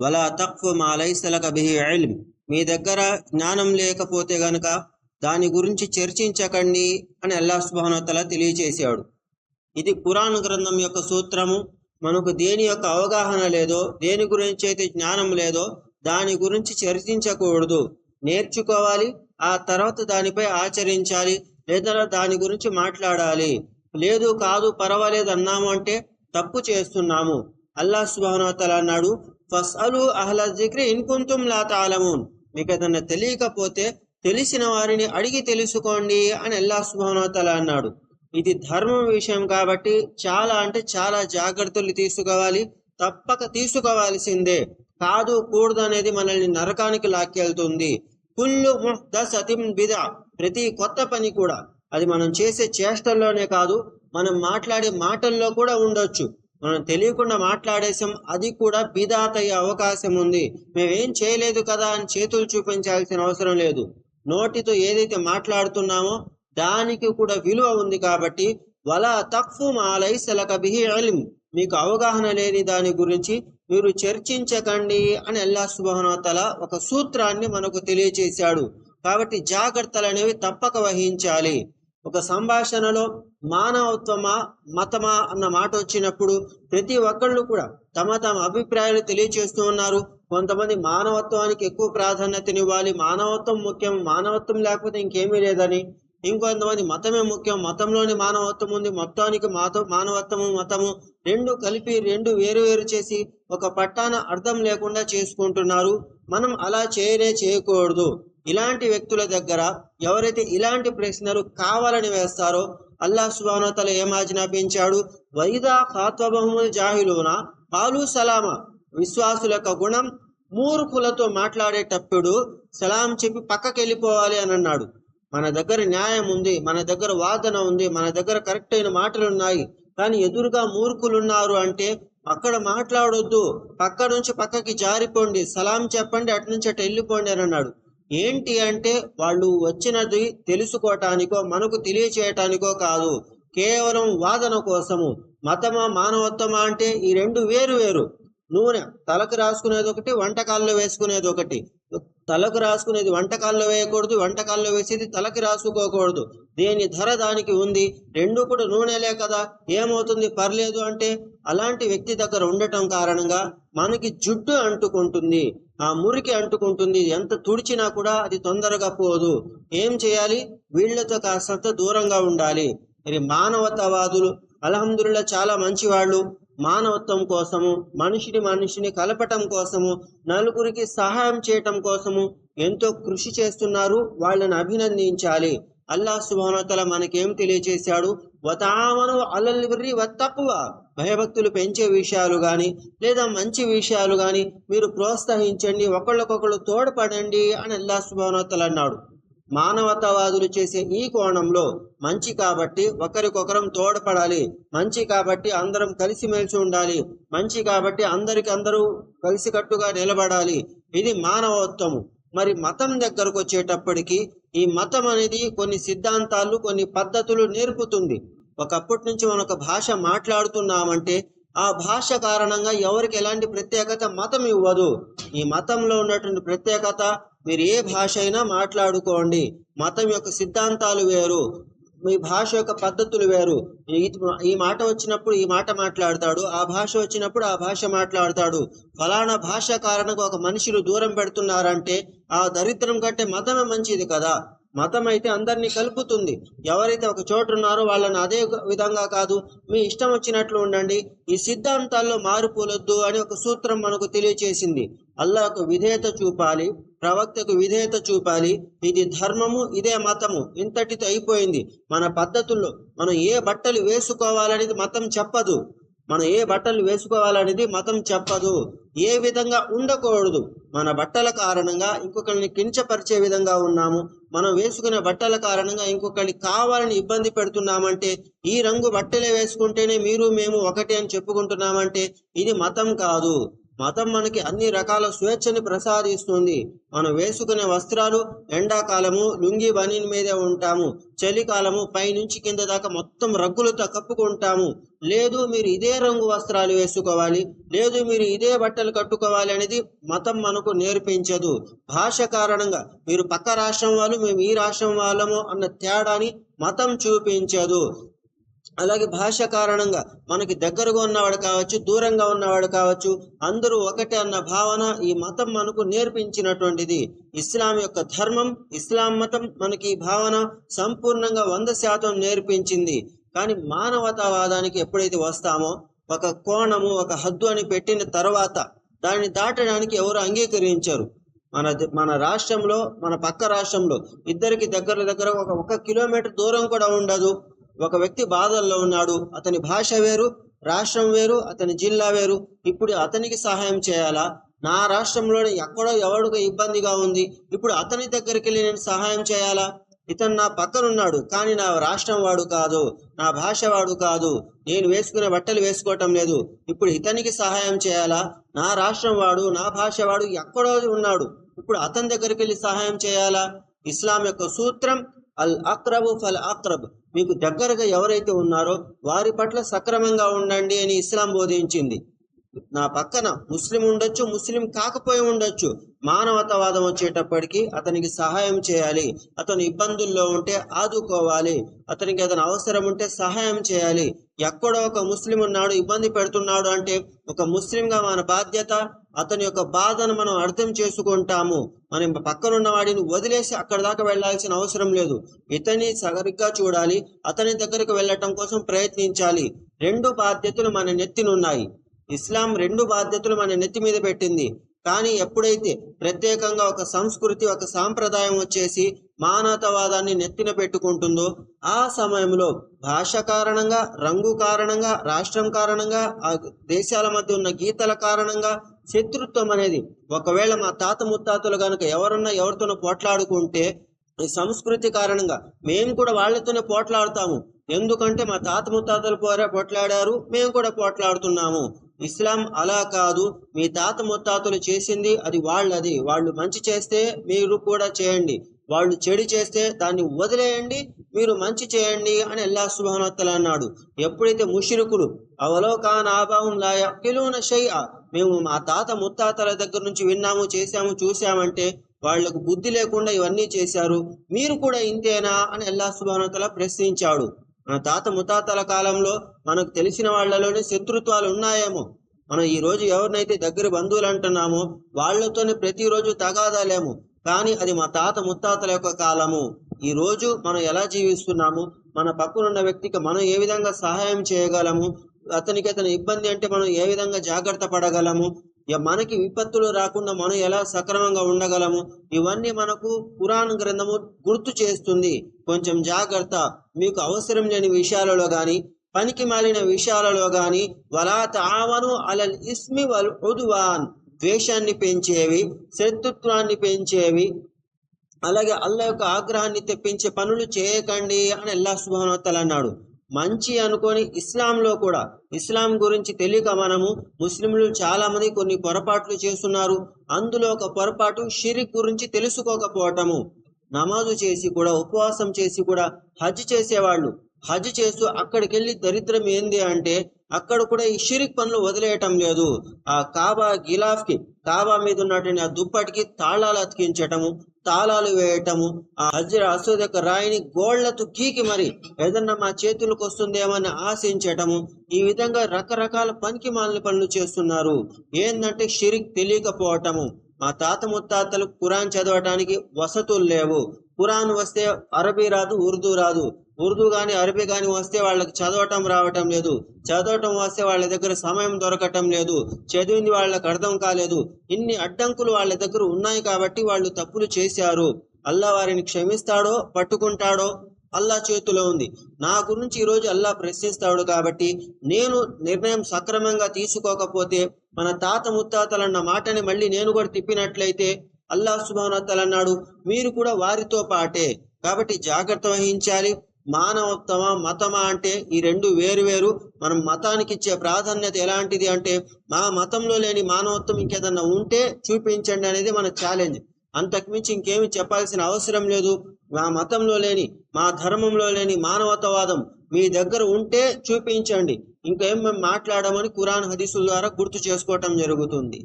వలా తక్ఫు మా లైసలక బిహి ఇల్మ్. మీ దగ్గర జ్ఞానం లేకపోతే గనక దాని గురించి చర్చించకండి అని అల్లాహ్ సుబానోతల తెలియచేశాడు. ఇది పురాణ గ్రంథం యొక్క సూత్రము. మనకు దేని యొక్క అవగాహన లేదో దేని గురించి అయితే జ్ఞానం లేదో దాని గురించి చర్చించకూడదు. నేర్చుకోవాలి ఆ తర్వాత దానిపై ఆచరించాలి లేదా దాని గురించి మాట్లాడాలి. లేదు కాదు పర్వాలేదు అన్నాము అంటే తప్పు చేస్తున్నాము. అల్లాహ్ సుబానోతల అన్నాడు ఫస్అలు అహ్ల జిక్రి ఇన్కుంతుం లా తాలమూన్. మీకు ఏదన్నా తెలియకపోతే తెలిసిన వారిని అడిగి తెలుసుకోండి అని అల్లా సుభానోతల అన్నాడు. ఇది ధర్మం విషయం కాబట్టి చాలా అంటే చాలా జాగ్రత్తలు తీసుకోవాలి తప్పక తీసుకోవాల్సిందే. కాదు కూడదు అనేది మనల్ని నరకానికి లాక్కెళ్తుంది. కుల్లు ముహ్దసతిం బిద ప్రతి కొత్త పని కూడా. అది మనం చేసే చేష్టల్లోనే కాదు మనం మాట్లాడే మాటల్లో కూడా ఉండొచ్చు. మనం తెలియకుండా మాట్లాడేసాం అది కూడా బిదాత్ అయ్యే అవకాశం ఉంది. మేమేం చేయలేదు కదా అని చేతులు చూపించాల్సిన అవసరం లేదు. నోటితో ఏదైతే మాట్లాడుతున్నామో దానికి కూడా విలువ ఉంది కాబట్టి వలా తక్ఫు మా లైసలక బిహి మీకు అవగాహన లేని దాని గురించి మీరు చర్చించకండి అని అల్లా సుబహనతల ఒక సూత్రాన్ని మనకు తెలియచేశాడు. కాబట్టి జాగ్రత్తలు అనేవి తప్పక వహించాలి. ఒక సంభాషణలో మానవత్వమా మతమా అన్న మాట వచ్చినప్పుడు ప్రతి ఒక్కళ్ళు కూడా తమ తమ అభిప్రాయాలు తెలియచేస్తూ ఉన్నారు. కొంతమంది మానవత్వానికి ఎక్కువ ప్రాధాన్యతనివ్వాలి. మానవత్వం ముఖ్యం మానవత్వం లేకపోతే ఇంకేమీ లేదని. ఇంకొంతమంది మతమే ముఖ్యం మతంలోని మానవత్వం ఉంది. మొత్తానికి మాత మానవత్వము మతము రెండు కలిపి రెండు వేరు వేరు చేసి ఒక పట్టాన అర్థం లేకుండా చేసుకుంటున్నారు. మనం అలా చేయనే చేయకూడదు. ఇలాంటి వ్యక్తుల దగ్గర ఎవరైతే ఇలాంటి ప్రశ్నలు కావాలని వేస్తారో అల్లాహ్ సుబానతల ఏం ఆజ్ఞాపించాడు? వైదా ఖాత్వబహుముల్ జాహిలున? పాలు సలామా. విశ్వాసుల యొక్క గుణం మూర్ఖులతో మాట్లాడేటప్పుడు సలాం చెప్పి పక్కకి వెళ్ళిపోవాలి అని అన్నాడు. మన దగ్గర న్యాయం ఉంది మన దగ్గర వాదన ఉంది మన దగ్గర కరెక్ట్ అయిన మాటలు ఉన్నాయి కానీ ఎదురుగా మూర్ఖులున్నారు అంటే అక్కడ మాట్లాడొద్దు. పక్క నుంచి పక్కకి జారిపోండి. సలాం చెప్పండి అటు నుంచి అటు వెళ్ళిపోండి అని అన్నాడు. ఏంటి అంటే వాళ్ళు వచ్చినది తెలుసుకోవటానికో మనకు తెలియచేయటానికో కాదు. కేవలం వాదన కోసము. మతమా మానవత్వమా అంటే ఈ రెండు వేరు వేరు. నూనె తలకు రాసుకునేది ఒకటి వంటకాల్లో వేసుకునేది ఒకటి. తలకు రాసుకునేది వంటకాల్లో వేయకూడదు వంటకాల్లో వేసేది తలకి రాసుకోకూడదు. దేని ధర దానికి ఉంది? రెండు కూడా నూనెలే కదా. ఏమవుతుంది? పర్లేదు అంటే అలాంటి వ్యక్తి దగ్గర ఉండటం కారణంగా మనకి జుట్టు అంటుకుంటుంది. ఆ మురికి అంటుకుంటుంది. ఎంత తుడిచినా కూడా అది తొందరగా పోదు. ఏం చేయాలి? వీళ్ళతో కాస్తంత దూరంగా ఉండాలి. మరి మానవతావాదులు అలహందుల్లా చాలా మంచివాళ్ళు. మానవత్వం కోసము మనిషిని మనిషిని కలపటం కోసము నలుగురికి సహాయం చేయటం కోసము ఎంతో కృషి చేస్తున్నారు. వాళ్ళని అభినందించాలి. అల్లాహ్ సుభానతల మనకేం తెలియచేశాడు? వతామను అల్లల్లి వత్తక్కువ భయభక్తులు పెంచే విషయాలు కానీ లేదా మంచి విషయాలు కానీ మీరు ప్రోత్సహించండి ఒకళ్ళకొకళ్ళు తోడ్పడండి అని అల్లాహ్ సుభానతలు అన్నాడు. మానవతావాదులు చేసే ఈ కోణంలో మంచి కాబట్టి ఒకరికొకరం తోడ్పడాలి మంచి కాబట్టి అందరం కలిసిమెలిసి ఉండాలి మంచి కాబట్టి అందరికి అందరూ కలిసికట్టుగా నిలబడాలి. ఇది మానవత్వము మరి మతం దగ్గరకు వచ్చేటప్పటికి ఈ మతం అనేది కొన్ని సిద్ధాంతాలు కొన్ని పద్ధతులు నేర్పుతుంది. ఒకప్పటి నుంచి మనం ఒక భాష మాట్లాడుతున్నామంటే ఆ భాష కారణంగా ఎవరికి ఎలాంటి ప్రత్యేకత మతం ఇవ్వదు. ఈ మతంలో ఉన్నటువంటి ప్రత్యేకత మీరు ఏ భాష అయినా మాట్లాడుకోండి. మతం యొక్క సిద్ధాంతాలు వేరు. మీ భాష యొక్క పద్ధతులు వేరు. ఈ- ఈ మాట వచ్చినప్పుడు ఈ మాట మాట్లాడతాడు ఆ భాష వచ్చినప్పుడు ఆ భాష మాట్లాడతాడు. ఫలానా భాష కారణంగా ఒక మనిషిని దూరం పెడుతున్నారంటే ఆ దరిద్రం కంటే మతమే మంచిది కదా. మతం అయితే అందరినీ కలుపుతుంది. ఎవరైతే ఒక చోటు ఉన్నారో వాళ్ళని అదే విధంగా కాదు మీ ఇష్టం వచ్చినట్లు ఉండండి. ఈ సిద్ధాంతాల్లో మార్పులొద్దు అని ఒక సూత్రం మనకు తెలియచేసింది. అల్లాకు విధేయత చూపాలి. ప్రవక్తకు విధేయత చూపాలి. ఇది ధర్మము ఇదే మతము. ఇంతటితో అయిపోయింది. మన పద్ధతుల్లో మనం ఏ బట్టలు వేసుకోవాలనేది మతం చెప్పదు. మనం ఏ బట్టలు వేసుకోవాలనేది మతం చెప్పదు. ఏ విధంగా ఉండకూడదు. మన బట్టల కారణంగా ఇంకొకరిని కించపరిచే విధంగా ఉన్నాము. మనం వేసుకునే బట్టల కారణంగా ఇంకొకరిని కావాలని ఇబ్బంది పెడుతున్నామంటే ఈ రంగు బట్టలే వేసుకుంటేనే మీరు మేము ఒకటి అని చెప్పుకుంటున్నామంటే ఇది మతం కాదు. మతం మనకి అన్ని రకాల స్వేచ్ఛని ప్రసాదిస్తుంది. మనం వేసుకునే వస్త్రాలు ఎండాకాలము లుంగి బనీన్ మీదే ఉంటాము. చలికాలము పైనుంచి కింద దాకా మొత్తం రగ్గులతో కప్పుకుంటాము. లేదు మీరు ఇదే రంగు వస్త్రాలు వేసుకోవాలి. లేదు మీరు ఇదే బట్టలు కట్టుకోవాలి అనేది మతం మనకు నేర్పించదు. భాష కారణంగా మీరు పక్క రాష్ట్రం వాళ్ళు మేము ఈ రాష్ట్రం వాళ్ళము అన్న తేడాని మతం చూపించదు. అలాగే భాష కారణంగా మనకి దగ్గరగా ఉన్నవాడు కావచ్చు దూరంగా ఉన్నవాడు కావచ్చు అందరూ ఒకటే అన్న భావన ఈ మతం మనకు నేర్పించినటువంటిది. ఇస్లాం యొక్క ధర్మం ఇస్లాం మతం మనకి ఈ భావన సంపూర్ణంగా వంద శాతం నేర్పించింది. కానీ మానవతావాదానికి ఎప్పుడైతే వస్తామో ఒక కోణము ఒక హద్దు అని పెట్టిన తర్వాత దాన్ని దాటడానికి ఎవరు అంగీకరించరు. మన మన రాష్ట్రంలో మన పక్క రాష్ట్రంలో ఇద్దరికి దగ్గర దగ్గర ఒక ఒక కిలోమీటర్ దూరం కూడా ఉండదు. ఒక వ్యక్తి బాధల్లో ఉన్నాడు అతని భాష వేరు రాష్ట్రం వేరు అతని జిల్లా వేరు. ఇప్పుడు అతనికి సహాయం చేయాలా? నా రాష్ట్రంలోని ఎక్కడో ఎవడికో ఇబ్బందిగా ఉంది. ఇప్పుడు అతని దగ్గరికి వెళ్ళి నేను సహాయం చేయాలా? ఇతను నా పక్కనున్నాడు కానీ నా రాష్ట్రం వాడు కాదు నా భాష వాడు కాదు. నేను వేసుకునే బట్టలు వేసుకోవటం లేదు. ఇప్పుడు ఇతనికి సహాయం చేయాలా? నా రాష్ట్రం వాడు నా భాష వాడు ఎక్కడో ఉన్నాడు. ఇప్పుడు అతని దగ్గరికి వెళ్ళి సహాయం చేయాలా? ఇస్లాం యొక్క సూత్రం అల్ అక్రబు ఫల్ అక్రబ్. మీకు దగ్గరగా ఎవరైతే ఉన్నారో వారి పట్ల సక్రమంగా ఉండండి అని ఇస్లాం బోధించింది. నా పక్కన ముస్లిం ఉండొచ్చు ముస్లిం కాకపోయి ఉండొచ్చు. మానవతావాదం వచ్చేటప్పటికి అతనికి సహాయం చేయాలి. అతను ఇబ్బందుల్లో ఉంటే ఆదుకోవాలి. అతనికి అతను అవసరం ఉంటే సహాయం చేయాలి. ఎక్కడో ఒక ముస్లిం ఉన్నాడు ఇబ్బంది పెడుతున్నాడు అంటే ఒక ముస్లింగా మన బాధ్యత అతని యొక్క బాధను మనం అర్థం చేసుకుంటాము. మనం పక్కనున్న వాడిని వదిలేసి అక్కడ దాకా వెళ్ళాల్సిన అవసరం లేదు. ఇతని సరిగ్గా చూడాలి. అతని దగ్గరకు వెళ్ళటం కోసం ప్రయత్నించాలి. రెండు బాధ్యతలు మన నెత్తినున్నాయి. ఇస్లాం రెండు బాధ్యతలు మన నెత్తి మీద పెట్టింది. కానీ ఎప్పుడైతే ప్రత్యేకంగా ఒక సంస్కృతి ఒక సాంప్రదాయం వచ్చేసి మానవతావాదాన్ని నెత్తిన పెట్టుకుంటుందో ఆ సమయంలో భాష కారణంగా రంగు కారణంగా రాష్ట్రం కారణంగా ఆ దేశాల మధ్య ఉన్న గీతల కారణంగా శత్రుత్వం అనేది. ఒకవేళ మా తాత ముత్తాతలు కనుక ఎవరన్నా ఎవరితోనో పోట్లాడుకుంటే సంస్కృతి కారణంగా మేము కూడా వాళ్ళతోనే పోట్లాడుతాము. ఎందుకంటే మా తాత ముత్తాతలు పోరా పోట్లాడారు మేము కూడా పోట్లాడుతున్నాము. ఇస్లాం అలా కాదు. మీ తాత ముత్తాతలు చేసింది అది వాళ్ళది. వాళ్ళు మంచి చేస్తే మీరు కూడా చేయండి. వాళ్ళు చెడు చేస్తే దాన్ని వదిలేయండి మీరు మంచి చేయండి అని అల్లా సుబానత్తల అన్నాడు. ఎప్పుడైతే ముషిరుకులు అవలోకాన్ ఆభావం లాయ కిలోన షయ్య మేము మా తాత ముత్తాతల దగ్గర నుంచి విన్నాము చేశాము చూశామంటే వాళ్ళకు బుద్ధి లేకుండా ఇవన్నీ చేశారు. మీరు కూడా ఇంతేనా? అని అల్లా సుబానతల ప్రశ్నించాడు. మన తాత ముత్తాతల కాలంలో మనకు తెలిసిన వాళ్ళలోనే శత్రుత్వాలు ఉన్నాయేమో. మనం ఈ రోజు ఎవరినైతే దగ్గర బంధువులు అంటున్నామో వాళ్ళతోనే ప్రతిరోజు తగాదాలేము. కానీ అది మా తాత ముత్తాతల యొక్క కాలము. ఈ రోజు మనం ఎలా జీవిస్తున్నాము? మన పక్కనున్న వ్యక్తికి మనం ఏ విధంగా సహాయం చేయగలము? అతనికి అతని ఇబ్బంది అంటే మనం ఏ విధంగా జాగ్రత్త పడగలము? ఇక మనకి విపత్తులు రాకుండా మనం ఎలా సక్రమంగా ఉండగలము? ఇవన్నీ మనకు పురాణ గ్రంథము గుర్తు చేస్తుంది. కొంచెం జాగ్రత్త. మీకు అవసరం లేని విషయాలలో కానీ పనికి మాలిన విషయాలలో కానీ వలా తావను అలల్ ఇస్మి వల్ ఉద్వాన్ ద్వేషాన్ని పెంచేవి శత్రుత్వాన్ని పెంచేవి అలాగే అల్లా యొక్క ఆగ్రహాన్ని తెప్పించే పనులు చేయకండి అని అల్లా సుభానోత్తల్ అన్నాడు. మంచి అనుకొని ఇస్లాంలో కూడా ఇస్లాం గురించి తెలియక మనము ముస్లింలు చాలా మంది కొన్ని పొరపాట్లు చేస్తున్నారు. అందులో ఒక పొరపాటు షిరిక్ గురించి తెలుసుకోకపోవటము. నమాజు చేసి కూడా ఉపవాసం చేసి కూడా హజ్ చేసేవాళ్ళు. హజ్ చేస్తూ అక్కడికి వెళ్ళి దరిద్రం ఏంది అంటే అక్కడ కూడా ఈ షిరిక్ పనులు వదిలేయటం లేదు. ఆ కాబా గిలాఫ్కి కాబా మీద ఉన్నటువంటి ఆ దుప్పటికి తాళాలు అతికించటము. తాళాలు వేయటము ఆ హజ్ర అసూద్ యొక్క రాయిని గోళ్ళతో గీకి మరి ఏదన్నా మా చేతులకు వస్తుందేమని ఆశించటము. ఈ విధంగా రకరకాల పనికి మాలిన పనులు చేస్తున్నారు. ఏంటంటే షిరిక్ తెలియకపోవటము. మా తాత ముత్తాతలు ఖురాన్ చదవటానికి వసతులు లేవు. ఖురాన్ వస్తే అరబీ రాదు ఉర్దూ రాదు. ఉర్దూ కానీ అరబీ కానీ వస్తే వాళ్ళకి చదవటం రావటం లేదు. చదవటం వస్తే వాళ్ళ దగ్గర సమయం దొరకటం లేదు. చదివింది వాళ్ళకి అర్థం కాలేదు. ఇన్ని అడ్డంకులు వాళ్ళ దగ్గర ఉన్నాయి కాబట్టి వాళ్ళు తప్పులు చేశారు. అల్లా వారిని క్షమిస్తాడో పట్టుకుంటాడో అల్లా చేతిలో ఉంది. నా గురించి ఈరోజు అల్లా ప్రశ్నిస్తాడు కాబట్టి నేను నిర్ణయం సక్రమంగా తీసుకోకపోతే మన తాత ముత్తాతలన్న మాటని మళ్ళీ నేను కూడా తిప్పినట్లయితే అల్లా సుభానత్తలు అన్నాడు. మీరు కూడా వారితో పాటే. కాబట్టి జాగ్రత్త వహించాలి. మానవోత్తమ మతమా అంటే ఈ రెండు వేరు వేరు. మనం మతానికి ఇచ్చే ప్రాధాన్యత ఎలాంటిది అంటే మా మతంలో లేని మానవత్వం ఇంకేదన్నా ఉంటే చూపించండి అనేది మన ఛాలెంజ్. అంతకుమించి ఇంకేమి చెప్పాల్సిన అవసరం లేదు. మా మతంలో లేని మా ధర్మంలో లేని మానవతవాదం మీ దగ్గర ఉంటే చూపించండి. ఇంకేం మేము మాట్లాడమని కురాన్ హదీసుల ద్వారా గుర్తు చేసుకోవటం జరుగుతుంది.